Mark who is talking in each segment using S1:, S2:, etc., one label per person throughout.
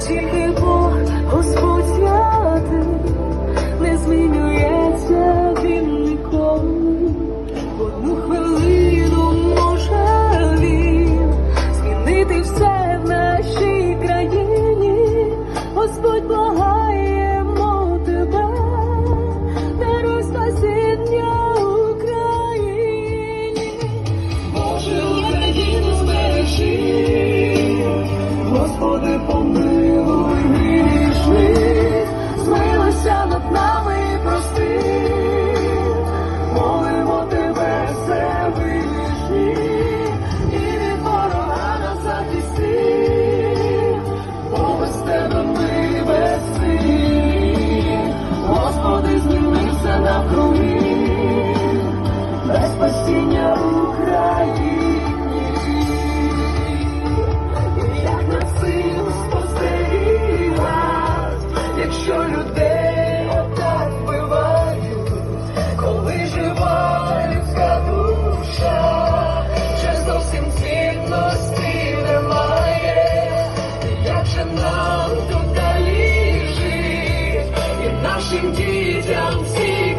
S1: Тільки Бог Господь святий, не змінюється він ніколи, одну хвилину може він змінити все в нашій країні, Господь благаємо тебе, даруй спасіння Україні,
S2: Боже Україну збережи, Господи помилуй. нам тут далі жить, і нашим
S1: дітям всім.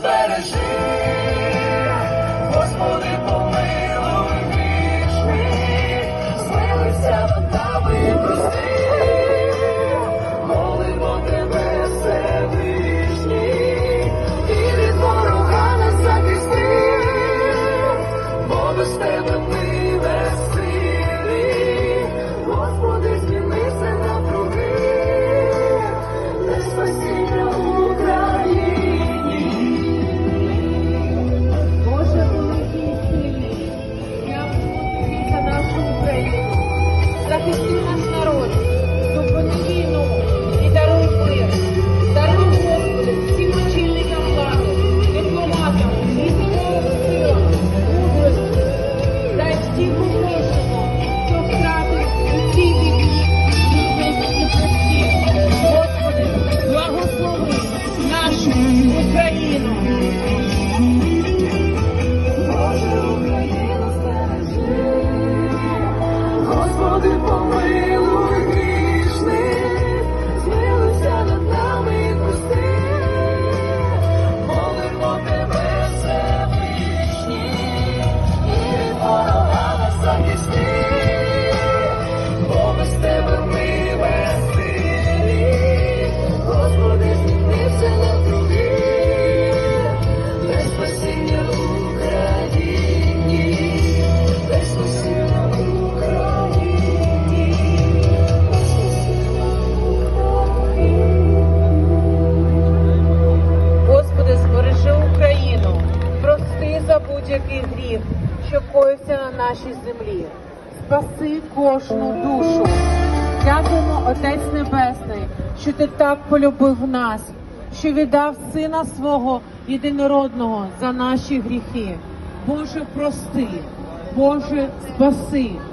S1: збережи, Господи, помилуй грішних, змилися над нами прости.
S2: Україну! Боже Україну, стережи, Господи помилуй! щастя на нашій землі, спаси кожну душу. Дякуємо, Отець Небесний, що ти так полюбив нас, що віддав Сина свого єдинородного за наші гріхи. Боже, прости, Боже, спаси.